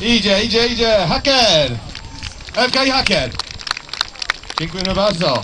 Idzie, idzie, idzie. Haker. FK i haker. Dziękujemy bardzo.